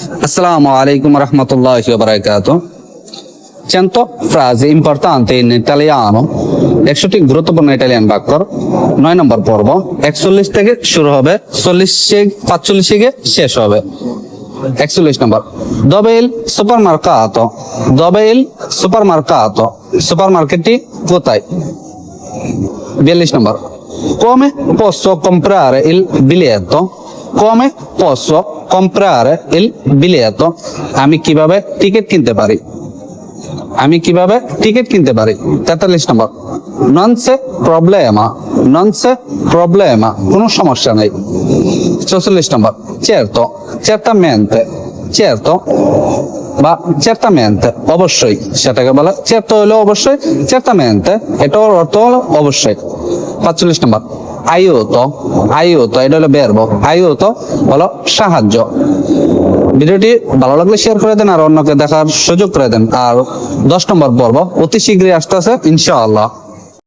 আসসালামু আলাইকুম warahmatullahi wabarakatuh. Cento frase importante in italiano, একশোটি গুরুত্বপূর্ণ ইটালিয়ান বাক্য নয় নম্বর পর্ব। একচল্লিশ থেকে শুরু হবে চল্লিশ পাঁচচল্লিশ গিয়ে শেষ হবে। একচল্লিশ নম্বর। দবেল সুপার মার্কাত দবেল সুপার মার্কাত সুপার মার্কেটটি কোথায়? বিয়াল্লিশ নম্বর। কমে পোস্ট কম্প্রার ইল বিলিয়েতো come posso comprare il biglietto আমি কীভাবে টিকিট কিনতে পারি? আমি কীভাবে টিকিট কিনতে পারি? তেতাল্লিশ নম্বর। নন সে প্রবলেমা নন সে প্রবলেমা, কোনো সমস্যা নেই। চৌচল্লিশ নম্বর। চেরতো চেরতামেন্তে চেরতো বা চেরতামেন্তে অবশ্যই। সেটাকে বলে চেরতো হলো অবশ্যই চেরতামেন্তে এটার অর্থ হলো অবশ্যই। পাঁচচল্লিশ নম্বর। আইওতো আইওতো এটা হলো বেরবো আইওতো হলো সাহায্য। ভিডিওটি ভালো লাগলে শেয়ার করে দেন আর অন্যকে দেখার সুযোগ করে দেন। আর দশ নম্বর পর্ব অতি শীঘ্রই আসতেছে, ইনশাআল্লাহ।